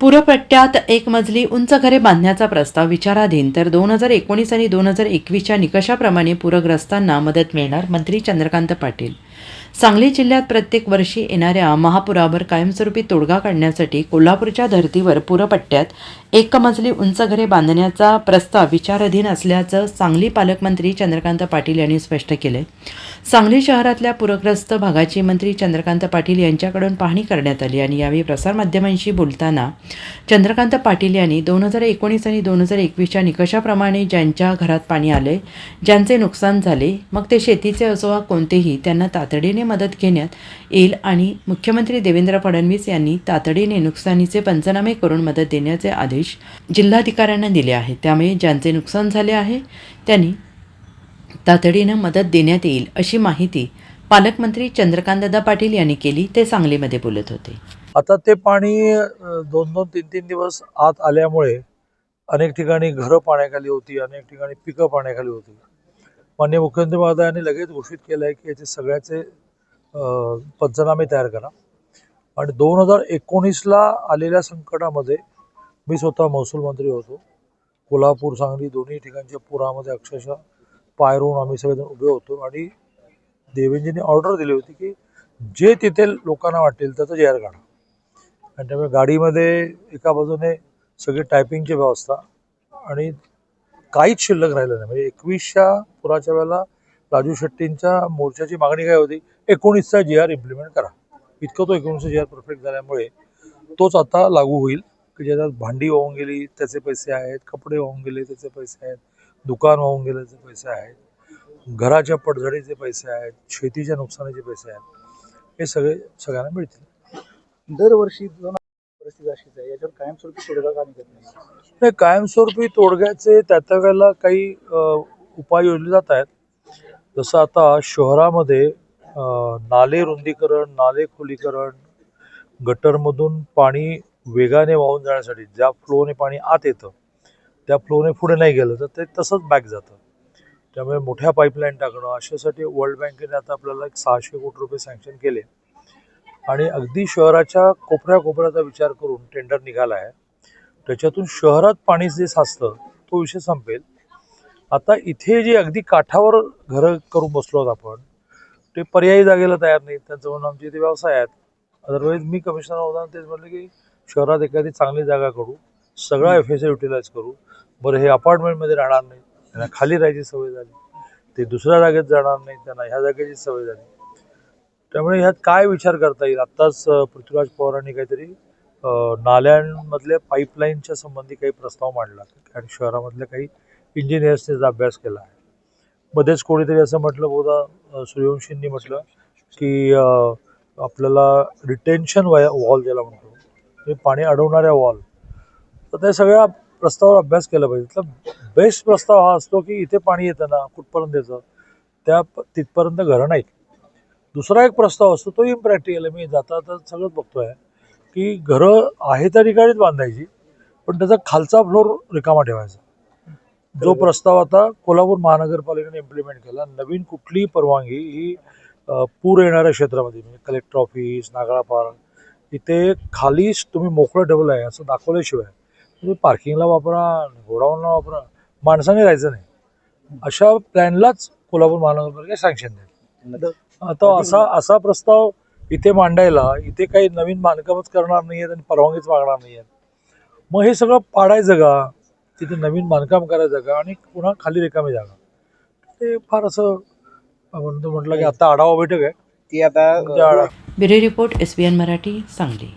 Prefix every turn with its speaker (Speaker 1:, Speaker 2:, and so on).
Speaker 1: पूरपट्ट्यात एक मजली उंच घरे बांधण्याचा प्रस्ताव विचाराधीन. तर दोन हजार एकोणीस आणि दोन हजार एकवीसच्या निकषाप्रमाणे पूरग्रस्तांना मदत मिळणार मंत्री चंद्रकांत पाटील सांगली जिल्ह्यात प्रत्येक वर्षी येणाऱ्या महापुरावर कायमस्वरूपी तोडगा काढण्यासाठी कोल्हापूरच्या धर्तीवर पूरपट्ट्यात एकमजली उंच घरे बांधण्याचा प्रस्ताव विचाराधीन असल्याचं सांगली पालकमंत्री चंद्रकांत पाटील यांनी स्पष्ट केलंय. सांगली शहरातल्या पूरग्रस्त भागाची मंत्री चंद्रकांत पाटील यांच्याकडून पाहणी करण्यात आली आणि यावेळी प्रसारमाध्यमांशी बोलताना चंद्रकांत पाटील यांनी दोन हजार एकोणीस आणि दोन हजार एकवीसच्या निकषाप्रमाणे ज्यांच्या घरात पाणी आले ज्यांचे नुकसान झाले मग ते शेतीचे असो वा कोणतेही त्यांना तातडीने मदत घेण्यात येईल आणि मुख्यमंत्री देवेंद्र फडणवीस यांनी तातडीने नुकसानीचे पंचनामे करून मदत देण्याचे आदेश जिल्हाधिकाऱ्यांना दिले आहेत. त्यामुळे ज्यांचे नुकसान झाले आहे त्यांनी तातडीनं मदत देण्यात येईल अशी माहिती पालकमंत्री चंद्रकांतदा पाटील यांनी केली. ते सांगलीमध्ये बोलत होते.
Speaker 2: आता ते पाणी दोन दोन तीन तीन दिवस आत आल्यामुळे अनेक ठिकाणी घरं पाण्याखाली होती अनेक ठिकाणी पिकं पाण्याखाली होती. माननीय मुख्यमंत्री महोदयांनी लगेच घोषित केलं आहे की याचे सगळ्याचे पंचनामे तयार करा. आणि दोन हजार एकोणीसला आलेल्या संकटामध्ये मी स्वतः महसूल मंत्री होतो. कोल्हापूर सांगली दोन्ही ठिकाणच्या पुरामध्ये अक्षरशः पायरून आम्ही सगळेजण उभे होतो. आणि देवेंजींनी ऑर्डर दिली होती की जे तिथे लोकांना वाटेल त्याचं जे आर काढा. आणि त्यामुळे गाडीमध्ये एका बाजूने सगळी टायपिंगची व्यवस्था आणि काहीच शिल्लक राहिलं नाही. म्हणजे एकवीसच्या पुराच्या वेळेला राजू शेट्टींच्या मोर्चाची मागणी काय होती? एकोणीसचा जी आर इम्प्लिमेंट करा. इतकं तो एकोणीसचा जी आर परफेक्ट झाल्यामुळे तोच आता लागू होईल. की ज्याच्यात भांडी वाहून गेली त्याचे पैसे आहेत कपडे वाहून गेले त्याचे पैसे आहेत दुकान वाहून गेले त्याचे पैसे आहेत घराच्या पडझडीचे पैसे आहेत शेतीच्या नुकसानीचे पैसे आहेत. हे सगळे सगळ्यांना मिळतील.
Speaker 3: दरवर्षी परिस्थिती अशीच आहे. याच्यावर कायमस्वरूपी तोडगा का निघत नाही?
Speaker 2: कायमस्वरूपी तोडग्याचे त्या त्या वेळेला काही उपाय योजले जात आहेत जसं आता शहरामध्ये नाले रुंदीकरण नाले खोलीकरण गटरमधून पाणी वेगाने वाहून जाण्यासाठी ज्या फ्लोने पाणी आत येतं त्या फ्लोने पुढे नाही गेलं तर ते तसंच बॅक जातं. त्यामुळे मोठ्या पाईपलाईन टाकणं अशासाठी वर्ल्ड बँकेने आता आपल्याला एक सहाशे कोटी रुपये सँक्शन केले. आणि अगदी शहराच्या कोपऱ्या कोपऱ्याचा विचार करून टेंडर निघाला आहे. त्याच्यातून शहरात पाणी जे साचतं तो विषय संपेल. आता इथे जे अगदी काठावर घरं करून बसलो आहोत आपण ते पर्यायी जागेला तयार नाहीत. त्यांचं म्हणून आमचे इथे व्यवसाय आहेत. अदरवाईज मी कमिशनर होताना तेच म्हटलं की शहरात एखादी चांगली जागा करू सगळा एफ एस युटिलाइज करू. बरं हे अपार्टमेंटमध्ये राहणार नाही त्यांना खाली राहायची सवय झाली. ते दुसऱ्या जागेत जाणार नाही त्यांना ह्या जागेची सवय झाली. त्यामुळे ह्यात काय विचार करता येईल? आत्ताच पृथ्वीराज पवारांनी काहीतरी नाल्यांमधल्या पाईपलाईनच्या संबंधी काही प्रस्ताव मांडला. आणि शहरामधल्या काही इंजिनियर्सने अभ्यास केला आहे. मध्येच कोणीतरी असं म्हटलं बहुधा सूर्यवंशींनी म्हटलं की आपल्याला रिटेन्शन वॉल ज्याला म्हणतो हे पाणी अडवणाऱ्या वॉल तर त्या सगळ्या प्रस्तावावर अभ्यास केला पाहिजे. तर बेस्ट प्रस्ताव हा असतो की इथे पाणी येतं ना कुठपर्यंत येतं त्या तिथपर्यंत घरं नाहीत. दुसरा एक प्रस्ताव असतो तो इम्प्रॅक्टिकल आहे. मी जाता जाता सगळंच बघतोय की घरं आहे त्या ठिकाणीच बांधायची पण त्याचा खालचा फ्लोर रिकामा ठेवायचा. जो प्रस्ताव आता कोल्हापूर महानगरपालिकेने इम्प्लिमेंट केला नवीन कुठलीही परवानगी ही पूर येणाऱ्या क्षेत्रामध्ये म्हणजे कलेक्टर ऑफिस नागळा पार्क इथे खालीच तुम्ही मोकळं ठेवलं आहे असं दाखवल्याशिवाय तुम्ही पार्किंगला वापरा गोडाऊनला वापरा माणसाने राहायचं नाही. अशा प्लॅनलाच कोल्हापूर महानगरपालिका सँक्शन देईल आता असा असा प्रस्ताव इथे मांडायला इथे काही नवीन बांधकामच करणार नाही आहेत आणि परवानगीच मागणार नाही आहेत मग हे सगळं पाडायचं का? तिथे नवीन बांधकाम करायचं का? आणि पुन्हा खाली रिकामी जागा. ते फार असं आपण तो म्हटलं की आता आढावा बैठक आहे.
Speaker 3: ती आता
Speaker 2: आढा
Speaker 1: bureau report S B N Marathi Sangli.